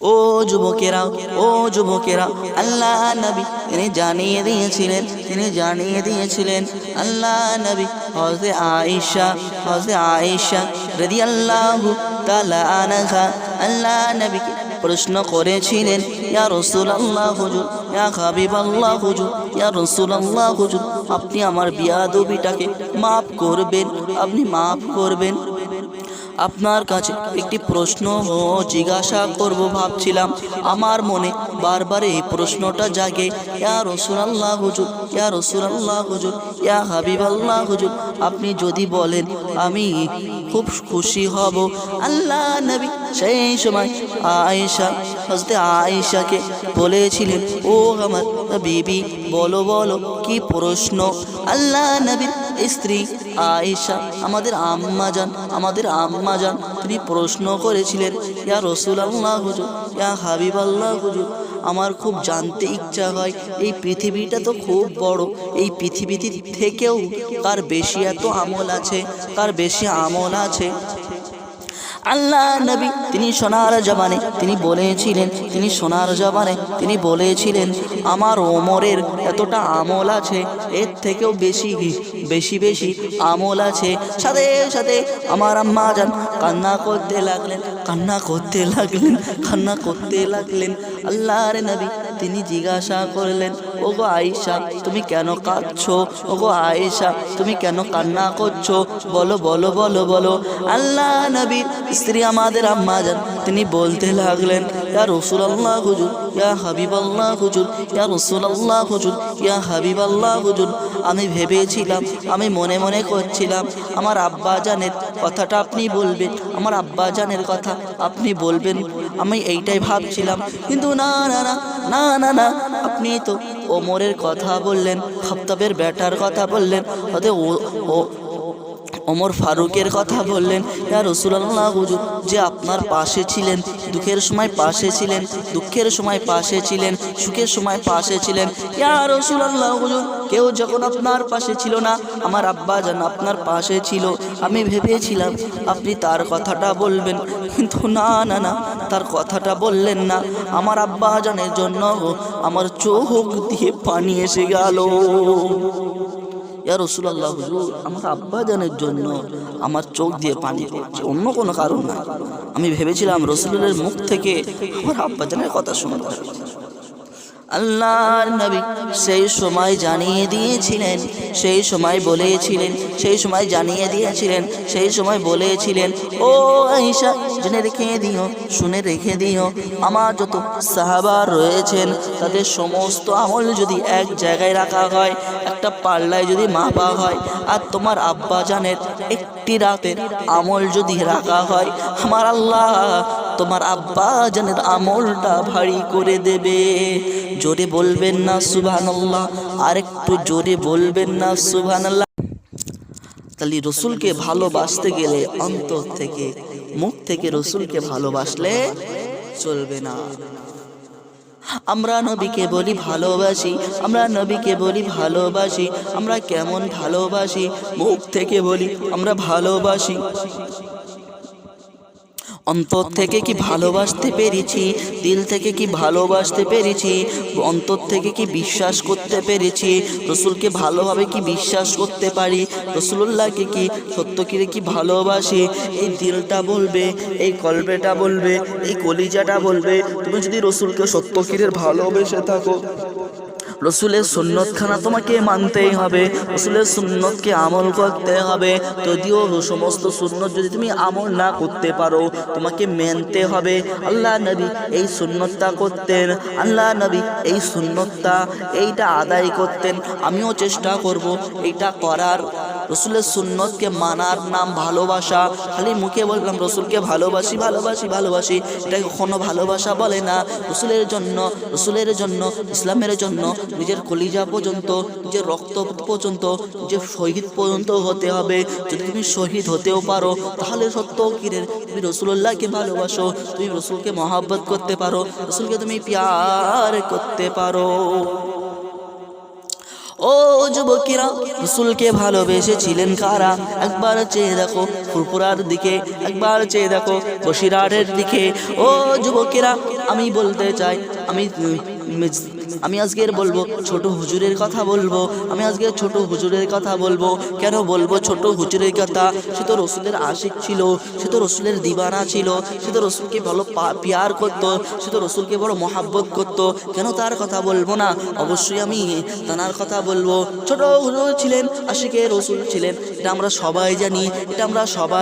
ও যুবকেরা ও যুবকেরা, আল্লাহ নবী তিনি জানিয়ে দিয়েছিলেন, তিনি জানিয়ে দিয়েছিলেন, আল্লাহ নবী হজরত আয়েশা হজরত আয়েশা রাদিয়াল্লাহু তাআলা আনহা, আল্লাহ নবীকে প্রশ্ন করেছিলেন, ইয়া রাসূলুল্লাহ হুজুর, ইয়া হাবিবাল্লাহ হুজুর, ইয়া রাসূলুল্লাহ হুজুর, আপনি আমার বিয়াদবিটাকে মাফ করবেন, আপনি মাফ করবেন। আপনার কাছে একটি প্রশ্ন জিজ্ঞাসা করব ভাবছিলাম। আমার মনে বারবার এই প্রশ্নটা জাগে, ইয়া রসুলাল্লাহ হুজুর, ইয়া রসুলাল্লাহ হুজুর, ইয়া হাবিব আল্লাহ হুজুর। আপনি যদি বলেন, আমি খুব খুশি হব। আল্লাহ নবী সেই সময় আয়েশা হজরত আয়েশাকে বলেছিলেন ও আমার বিবি, বলো বলো, কি প্রশ্ন? আল্লাহ নবীর স্ত্রী, আয়েশা, আমাদের আম্মা যান, আমাদের আম্মা যান, তিনি প্রশ্ন করেছিলেন, ইয়া রসুল আল্লাহ হুজুর, ইয়া হাবিব আল্লাহ হুজুর, আমার খুব জানতে ইচ্ছা হয়, এই পৃথিবীটা তো খুব বড়, এই পৃথিবীতে থেকেও কার বেশি এত আমল আছে, কার বেশি আমল আছে? আল্লাহ নবী, তিনি সোনার জবানে, তিনি বলেছিলেন, তিনি সোনার জবানে, তিনি বলেছিলেন, আমার ওমরের এতটা আমল আছে, এর থেকেও বেশি বেশি বেশি আমল আছে। সাথে সাথে আমার আম্মা যান, কান্না করতে লাগলেন, কান্না করতে লাগলেন, কান্না করতে লাগলেন। আল্লাহর নবী, তিনি জিজ্ঞাসা করলেন ও গো আয়েশা, তুমি কেন কাঁদছো? ও গো আয়েশা, তুমি কেন কান্না করছ? বলো বলো বলো বলো। আল্লাহ নবী, স্ত্রী আমাদের আম্মা যান, তিনি বলতে লাগলেন, ইয়া রসুল আল্লাহ হুজুর, ইয়া হাবিব আল্লাহ হুজুর, ইয়া রসুল আল্লাহ হুজুর, ইয়া হাবিব আল্লাহ হুজুর। আমি ভেবেছিলাম, আমি মনে মনে করছিলাম, আমার আব্বা জানের কথাটা আপনি বলবেন, আমার আব্বা জানের কথা আপনি বলবেন। আমি এইটাই ভাবছিলাম, কিন্তু না না না না না না, আপনি তো ওমরের কথা বললেন খপ্তাবের ব্যাটার কথা বললেন হতে ও ও ওমর ফারুকের কথা বললেন, ইয়া রসুলাল্লাহ, হুজুর, যে আপনার পাশে ছিলেন, দুঃখের সময় পাশে ছিলেন, দুঃখের সময় পাশে ছিলেন, সুখের সময় পাশে ছিলেন, ইয়া রসুলাল্লাহ, হুজুর, কেউ যখন আপনার পাশে ছিল না, আমার আব্বা যেন আপনার পাশে ছিল, আমি ভেবেছিলাম, আপনি তার কথাটা বলবেন, কিন্তু না না না, তার কথাটা বললেন না, আমার আব্বা জানের জন্য, আমার চোখ দিয়ে পানি এসে গেল। ইয়া রসুলাল্লাহ, হুজুর, আমার আব্বাজানের জন্য আমার চোখ দিয়ে পানি পড়ছে, অন্য কোনো কারণ না আমি ভেবেছিলাম রসুলের মুখ থেকে আমার আব্বাজানের কথা শুনতে। আল্লাহর নবী সেই সময় জানিয়ে দিয়েছিলেন, সেই সময় বলেছিলেন, সেই সময় জানিয়ে দিয়েছিলেন, সেই সময় বলেছিলেন, ও আইসা জেনে রেখে দিও, শুনে রেখে দিও, আমার যত সাহাবার রয়েছেন, তাদের সমস্ত আমল যদি এক জায়গায় রাখা হয়, একটা পাল্লায় যদি মাপা হয়, আর তোমার আব্বা জানের একটি রাতের আমল যদি রাখা হয়, আমার আল্লাহ তোমার আব্বা জানের আমলটা ভারী করে দেবে। জোরে বলবেন না, সুবহানাল্লাহ। আর একটু জোরে বলবেন না, সুবহানাল্লাহ। তাহলে রসুলকে ভালোবাসতে গেলে অন্তর থেকে, মুখ থেকে রসুলকে ভালোবাসলে চলবে না। আমরা নবীকে বলি ভালোবাসি, আমরা নবীকে বলি ভালোবাসি, আমরা কেমন ভালোবাসি? মুখ থেকে বলি, আমরা ভালোবাসি। অন্তর থেকে কি ভালোবাসতে পেরেছি? দিল থেকে কি ভালোবাসতে পেরেছি? অন্তর থেকে কি বিশ্বাস করতে পেরেছি? রসুলকে ভালোভাবে কি বিশ্বাস করতে পারি? রসুল্লাহকে কি সত্যকিরে কি ভালোবাসি? এই দিলটা বলবে, এই কল্পেটা বলবে, এই কলিজাটা বলবে। তুমি যদি রসুলকে সত্যকিরের ভালোবেসে থাকো রসুলের সুন্নতখানা তোমাকে মানতেই হবে, রসুলের সুন্নতকে আমল করতে হবে। যদিও সমস্ত সুন্নত যদি তুমি আমল না করতে পারো, তোমাকে মেনতে হবে। আল্লাহ নবী এই সুন্নতটা করতেন, আল্লাহ নবী এই সুন্নতটা এইটা আদায় করতেন। আমিও চেষ্টা করব এইটা করার। রসুলের সুন্নতকে মানার নাম ভালোবাসা। খালি মুখে বললাম, রসুলকে ভালোবাসি ভালোবাসি ভালোবাসি। এটা কখনো ভালোবাসা বলে না। রসুলের জন্য রসুলের জন্য, ইসলামের জন্য, নিজের কলিজা পর্যন্ত, নিজের রক্ত পর্যন্ত যে শহীদ পর্যন্ত হতে হবে। যদি তুমি শহীদ হতেও পারো, তাহলে সত্য কিরের, তুমি রসুল্লাহকে ভালোবাসো, তুমি রসুলকে মহাব্বত করতে পারো, রসুলকে তুমি প্যার করতে পারো। ও যুবকিরা, রসুলকে ভালোবেসেছিলেন কারা? একবার চেয়ে দেখো ফুরপুরার দিকে, একবার চেয়ে দেখো বসিরাটের দিকে। ও যুবকেরা, আমি বলতে চাই, আমি আমি আজকের বলব, ছোট হুজুরের কথা বলব, আমি আজকে ছোট হুজুরের কথা বলব। কেন বলব ছোট হুজুরের কথা? সে তো রসুলের আশিক ছিল, সে তো রসুলের দিবানা ছিল, সে তো রসুলকে ভালো পিয়ার করতো, সে তো রসুলকে বড় মহাব্বত করতো। কেন তার কথা বলব না? অবশ্যই আমি তানার কথা বলব। ছোট হুজুর ছিলেন আশিকে রসুল ছিলেন, এটা আমরা সবাই জানি, এটা আমরা সবাই